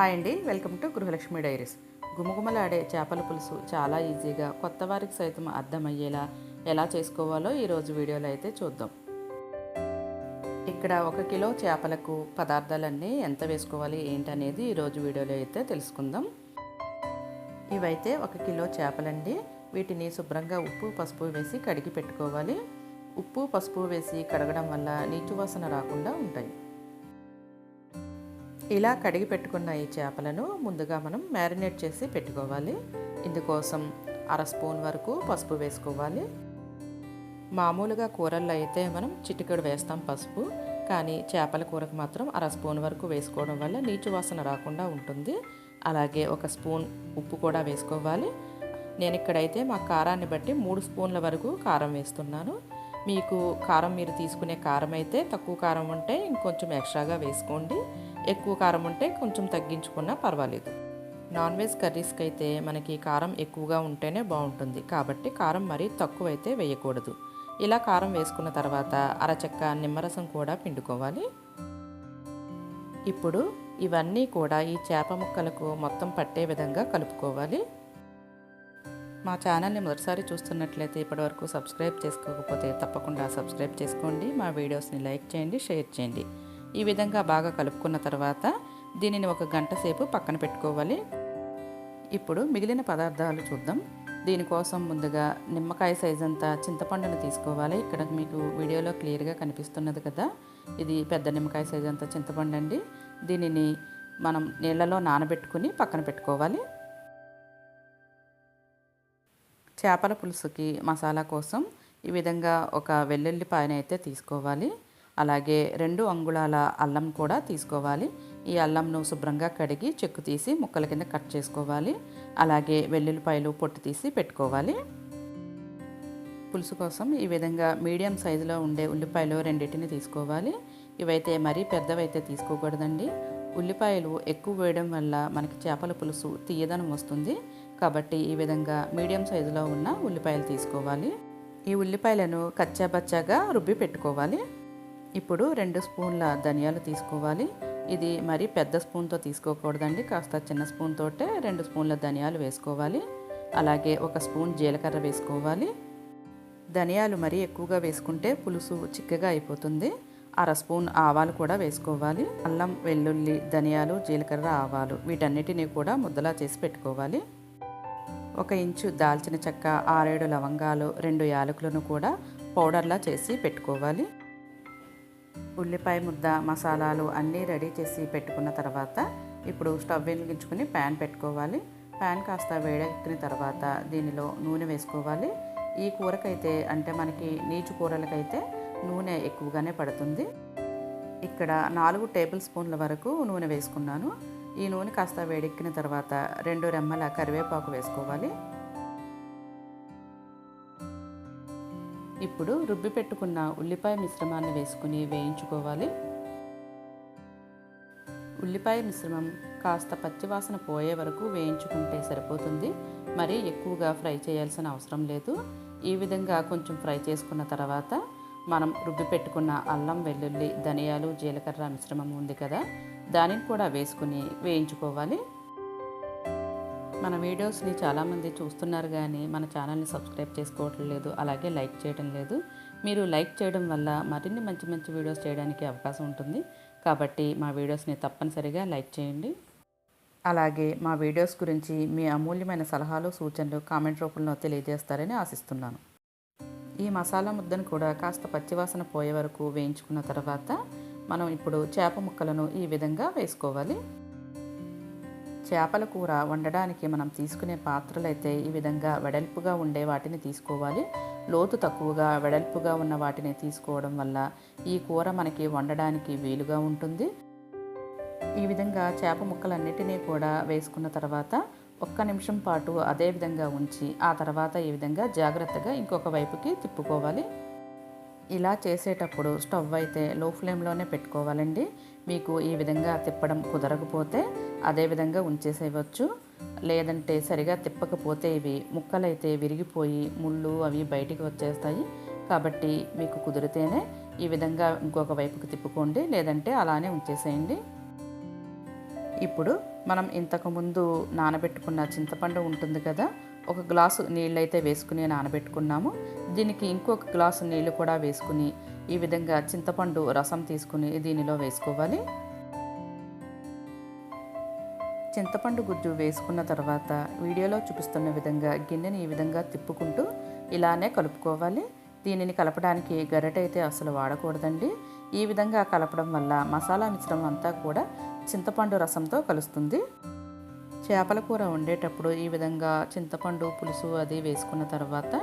Hi అండి. Welcome to Gruhalakshmi diaries. గుమగుమలాడే చేపల పులుసు చాలా ఈజీగా కొత్త వారికి సైతం అర్థమయ్యేలా ఎలా చేసుకోవాలో ఈరోజు వీడియోలో అయితే చూద్దాం. ఇక్కడ ఒక కిలో చేపలకు పదార్థాలన్నీ ఎంత వేసుకోవాలి ఏంటనేది ఈరోజు వీడియోలో అయితే తెలుసుకుందాం. ఇవైతే ఒక కిలో చేపలండి. వీటిని శుభ్రంగా ఉప్పు పసుపు వేసి కడిగి పెట్టుకోవాలి. ఉప్పు పసుపు వేసి కడగడం వల్ల నీచు వాసన రాకుండా ఉంటాయి. ఇలా కడిగి పెట్టుకున్న ఈ చేపలను ముందుగా మనం మ్యారినేట్ చేసి పెట్టుకోవాలి. ఇందుకోసం అర స్పూన్ వరకు పసుపు వేసుకోవాలి. మామూలుగా కూరల్లో అయితే మనం చిటికెడు వేస్తాం పసుపు కానీ చేపల కూరకు మాత్రం అర స్పూన్ వరకు వేసుకోవడం వల్ల నీచు వాసన రాకుండా ఉంటుంది. అలాగే ఒక స్పూన్ ఉప్పు కూడా వేసుకోవాలి. నేను ఇక్కడైతే మా కారాన్ని బట్టి మూడు స్పూన్ల వరకు కారం వేస్తున్నాను. మీకు కారం మీరు తీసుకునే కారం అయితే తక్కువ కారం ఉంటే ఇంకొంచెం ఎక్స్ట్రాగా వేసుకోండి. ఎక్కువ కారం ఉంటే కొంచెం తగ్గించుకున్నా పర్వాలేదు. నాన్ వెజ్ కర్రీస్కి అయితే మనకి కారం ఎక్కువగా ఉంటేనే బాగుంటుంది. కాబట్టి కారం మరీ తక్కువైతే వేయకూడదు. ఇలా కారం వేసుకున్న తర్వాత అరచెక్క నిమ్మరసం కూడా పిండుకోవాలి. ఇప్పుడు ఇవన్నీ కూడా ఈ చేప ముక్కలకు మొత్తం పట్టే విధంగా కలుపుకోవాలి. మా ఛానల్ని మొదటిసారి చూస్తున్నట్లయితే ఇప్పటివరకు సబ్స్క్రైబ్ చేసుకోకపోతే తప్పకుండా సబ్స్క్రైబ్ చేసుకోండి. మా వీడియోస్ని లైక్ చేయండి షేర్ చేయండి. ఈ విధంగా బాగా కలుపుకున్న తర్వాత దీనిని ఒక గంట సేపు పక్కన పెట్టుకోవాలి. ఇప్పుడు మిగిలిన పదార్థాలు చూద్దాం. దీనికోసం ముందుగా నిమ్మకాయ సైజ్ అంతా చింతపండును తీసుకోవాలి. ఇక్కడ మీకు వీడియోలో క్లియర్గా కనిపిస్తున్నది కదా. ఇది పెద్ద నిమ్మకాయ సైజ్ అంతా చింతపండు అండి. దీనిని మనం నీళ్ళలో నానబెట్టుకుని పక్కన పెట్టుకోవాలి. చేపల పులుసుకి మసాలా కోసం ఈ విధంగా ఒక వెల్లుల్లిపాయన అయితే తీసుకోవాలి. అలాగే రెండు అంగుళాల అల్లం కూడా తీసుకోవాలి. ఈ అల్లంను శుభ్రంగా కడిగి చెక్కు తీసి ముక్కల కింద కట్ చేసుకోవాలి. అలాగే వెల్లుల్లిపాయలు పొట్టు తీసి పెట్టుకోవాలి. పులుసు కోసం ఈ విధంగా మీడియం సైజులో ఉండే ఉల్లిపాయలు రెండింటిని తీసుకోవాలి. ఇవైతే మరీ పెద్దవైతే తీసుకోకూడదండి. ఉల్లిపాయలు ఎక్కువ వేయడం వల్ల మనకి చేపల పులుసు తీయదనం వస్తుంది. కాబట్టి ఈ విధంగా మీడియం సైజులో ఉన్న ఉల్లిపాయలు తీసుకోవాలి. ఈ ఉల్లిపాయలను కచ్చాబచ్చాగా రుబ్బి పెట్టుకోవాలి. ఇప్పుడు రెండు స్పూన్ల ధనియాలు తీసుకోవాలి. ఇది మరి పెద్ద స్పూన్తో తీసుకోకూడదండి. కాస్త చిన్న స్పూన్ తోటే రెండు స్పూన్ల ధనియాలు వేసుకోవాలి. అలాగే ఒక స్పూన్ జీలకర్ర వేసుకోవాలి. ధనియాలు మరీ ఎక్కువగా వేసుకుంటే పులుసు చిక్కగా అయిపోతుంది. అర స్పూన్ ఆవాలు కూడా వేసుకోవాలి. అల్లం వెల్లుల్లి ధనియాలు జీలకర్ర ఆవాలు వీటన్నిటిని కూడా ముద్దలా చేసి పెట్టుకోవాలి. ఒక ఇంచు దాల్చిన చెక్క ఆరేడు లవంగాలు రెండు యాలకులను కూడా పౌడర్లా చేసి పెట్టుకోవాలి. ఉల్లిపాయ ముద్ద మసాలాలు అన్నీ రెడీ చేసి పెట్టుకున్న తర్వాత ఇప్పుడు స్టవ్ వెలిగించుకుని ప్యాన్ పెట్టుకోవాలి. ప్యాన్ కాస్త వేడెక్కిన తర్వాత దీనిలో నూనె వేసుకోవాలి. ఈ కూరకైతే అంటే మనకి నీచు కూరలకైతే నూనె ఎక్కువగానే పడుతుంది. ఇక్కడ నాలుగు టేబుల్ స్పూన్ల వరకు నూనె వేసుకున్నాను. ఈ నూనె కాస్త వేడెక్కిన తర్వాత రెండు రెమ్మల కరివేపాకు వేసుకోవాలి. ఇప్పుడు రుబ్బి పెట్టుకున్న ఉల్లిపాయ మిశ్రమాన్ని వేసుకుని వేయించుకోవాలి. ఉల్లిపాయ మిశ్రమం కాస్త పచ్చివాసన పోయే వరకు వేయించుకుంటే సరిపోతుంది. మరి ఎక్కువగా ఫ్రై చేయాల్సిన అవసరం లేదు. ఈ విధంగా కొంచెం ఫ్రై చేసుకున్న తర్వాత మనం రుబ్బి పెట్టుకున్న అల్లం వెల్లుల్లి ధనియాలు జీలకర్ర మిశ్రమం ఉంది కదా దానిని కూడా వేసుకుని వేయించుకోవాలి. మన వీడియోస్ని చాలామంది చూస్తున్నారు కానీ మన ఛానల్ని సబ్స్క్రైబ్ చేసుకోవటం లేదు అలాగే లైక్ చేయడం లేదు. మీరు లైక్ చేయడం వల్ల మరిన్ని మంచి మంచి వీడియోస్ చేయడానికి అవకాశం ఉంటుంది. కాబట్టి మా వీడియోస్ని తప్పనిసరిగా లైక్ చేయండి. అలాగే మా వీడియోస్ గురించి మీ అమూల్యమైన సలహాలు సూచనలు కామెంట్ రూపంలో తెలియజేస్తారని ఆశిస్తున్నాను. ఈ మసాలా ముద్దను కూడా కాస్త పచ్చివాసన పోయే వరకు వేయించుకున్న తర్వాత మనం ఇప్పుడు చేప ముక్కలను ఈ విధంగా వేసుకోవాలి. చేపల కూర వండడానికి మనం తీసుకునే పాత్రలు అయితే ఈ విధంగా వెడల్పుగా ఉండే వాటిని తీసుకోవాలి. లోతు తక్కువగా వెడల్పుగా ఉన్న వాటిని తీసుకోవడం వల్ల ఈ కూర మనకి వండడానికి వీలుగా ఉంటుంది. ఈ విధంగా చేప ముక్కలన్నిటినీ కూడా వేసుకున్న తర్వాత ఒక్క నిమిషం పాటు అదే విధంగా ఉంచి ఆ తర్వాత ఈ విధంగా జాగ్రత్తగా ఇంకొక వైపుకి తిప్పుకోవాలి. ఇలా చేసేటప్పుడు స్టవ్ అయితే లో ఫ్లేమ్లోనే పెట్టుకోవాలండి. మీకు ఈ విధంగా తిప్పడం కుదరకపోతే అదే విధంగా ఉంచేసేయవచ్చు. లేదంటే సరిగా తిప్పకపోతే ఇవి ముక్కలైతే విరిగిపోయి ముళ్ళు అవి బయటికి వచ్చేస్తాయి. కాబట్టి మీకు కుదిరితేనే ఈ విధంగా ఇంకొక వైపుకి తిప్పుకోండి లేదంటే అలానే ఉంచేసేయండి. ఇప్పుడు మనం ఇంతకుముందు నానబెట్టుకున్న చింతపండు ఉంటుంది కదా ఒక గ్లాసు నీళ్ళైతే వేసుకుని నానబెట్టుకున్నాము. దీనికి ఇంకొక గ్లాసు నీళ్ళు కూడా వేసుకుని ఈ విధంగా చింతపండు రసం తీసుకుని దీనిలో వేసుకోవాలి. చింతపండు గుజ్జు వేసుకున్న తర్వాత వీడియోలో చూపిస్తున్న విధంగా గిన్నెని ఈ విధంగా తిప్పుకుంటూ ఇలానే కలుపుకోవాలి. దీనిని కలపడానికి గరిట అయితే అసలు వాడకూడదండి. ఈ విధంగా కలపడం వల్ల మసాలా మిశ్రమం అంతా కూడా చింతపండు రసంతో కలుస్తుంది. చేపల కూర వండేటప్పుడు ఈ విధంగా చింతపండు పులుసు అది వేసుకున్న తర్వాత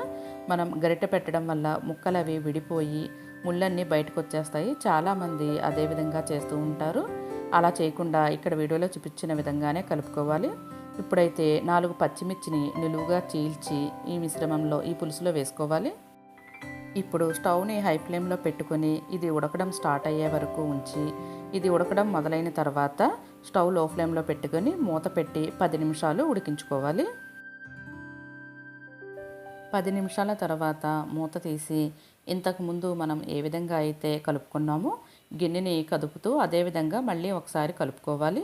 మనం గరిటె పెట్టడం వల్ల ముక్కలు అవి విడిపోయి ముళ్ళన్నీ బయటకు వచ్చేస్తాయి. చాలామంది అదే విధంగా చేస్తూ ఉంటారు. అలా చేయకుండా ఇక్కడ వీడియోలో చూపించిన విధంగానే కలుపుకోవాలి. ఇప్పుడైతే నాలుగు పచ్చిమిర్చిని నిలువుగా చీల్చి ఈ మిశ్రమంలో ఈ పులుసులో వేసుకోవాలి. ఇప్పుడు స్టవ్ని హై ఫ్లేమ్లో పెట్టుకొని ఇది ఉడకడం స్టార్ట్ అయ్యే వరకు ఉంచి ఇది ఉడకడం మొదలైన తర్వాత స్టవ్లో ఫ్లేమ్లో పెట్టుకొని మూత పెట్టి పది నిమిషాలు ఉడికించుకోవాలి. పది నిమిషాల తర్వాత మూత తీసి ఇంతకుముందు మనం ఏ విధంగా అయితే కలుపుకున్నామో గిన్నెని కదుపుతూ అదేవిధంగా మళ్ళీ ఒకసారి కలుపుకోవాలి.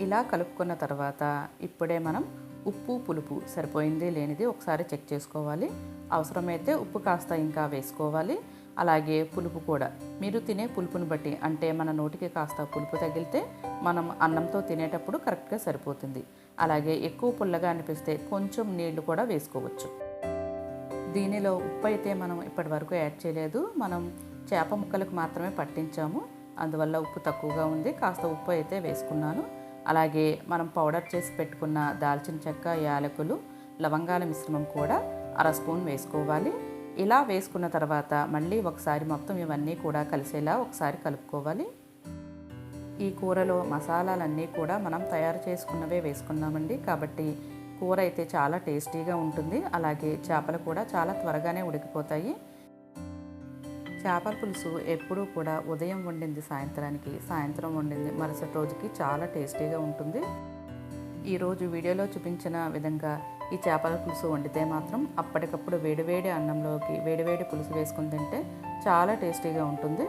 ఇలా కలుపుకున్న తర్వాత ఇప్పుడే మనం ఉప్పు పులుపు సరిపోయింది లేనిది ఒకసారి చెక్ చేసుకోవాలి. అవసరమైతే ఉప్పు కాస్త ఇంకా వేసుకోవాలి. అలాగే పులుపు కూడా. మీరు తినే పులుపుని బట్టి అంటే మన నోటికి కాస్త పులుపు తగిలితే మనం అన్నంతో తినేటప్పుడు కరెక్ట్గా సరిపోతుంది. అలాగే ఎక్కువ పుల్లగా అనిపిస్తే కొంచెం నీళ్ళు కూడా వేసుకోవచ్చు. దీనిలో ఉప్పు అయితే మనం ఇప్పటి వరకు యాడ్ చేయలేదు. మనం చేప ముక్కలకు మాత్రమే పట్టించాము. అందువల్ల ఉప్పు తక్కువగా ఉంది. కాస్త ఉప్పు అయితే వేసుకున్నాను. అలాగే మనం పౌడర్ చేసి పెట్టుకున్న దాల్చిన చెక్క యాలకులు లవంగాల మిశ్రమం కూడా అర స్పూన్ వేసుకోవాలి. ఇలా వేసుకున్న తర్వాత మళ్ళీ ఒకసారి మొత్తం ఇవన్నీ కూడా కలిసేలా ఒకసారి కలుపుకోవాలి. ఈ కూరలో మసాలాలన్నీ కూడా మనం తయారు చేసుకున్నవే వేసుకున్నామండి కాబట్టి కూర అయితే చాలా టేస్టీగా ఉంటుంది. అలాగే చేపలు కూడా చాలా త్వరగానే ఉడికిపోతాయి. చేపల పులుసు ఎప్పుడూ కూడా ఉదయం వండింది సాయంత్రానికి సాయంత్రం వండింది మరుసటి రోజుకి చాలా టేస్టీగా ఉంటుంది. ఈరోజు వీడియోలో చూపించిన విధంగా ఈ చేపల పులుసు వండితే మాత్రం అప్పటికప్పుడు వేడివేడి అన్నంలోకి వేడివేడి పులుసు వేసుకుని తింటే చాలా టేస్టీగా ఉంటుంది.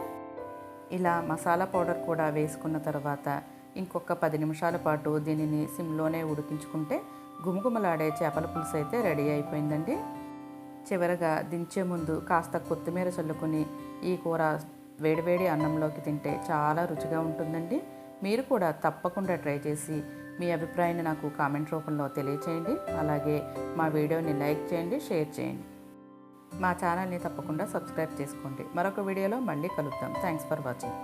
ఇలా మసాలా పౌడర్ కూడా వేసుకున్న తర్వాత ఇంకొక పది నిమిషాల పాటు దీనిని సిమ్లోనే ఉడికించుకుంటే గుమగుమలాడే చేపల పులుసు అయితే రెడీ అయిపోయిందండి. చివరగా దించే ముందు కాస్త కొత్తిమీర చల్లుకొని ఈ కూర వేడివేడి అన్నంలోకి తింటే చాలా రుచిగా ఉంటుందండి. మీరు కూడా తప్పకుండా ట్రై చేసి మీ అభిప్రాయాన్ని నాకు కామెంట్ రూపంలో తెలియచేయండి. అలాగే మా వీడియోని లైక్ చేయండి షేర్ చేయండి. మా ఛానల్ని తప్పకుండా సబ్స్క్రైబ్ చేసుకోండి. మరొక వీడియోలో మళ్ళీ కలుద్దాం. Thanks for watching.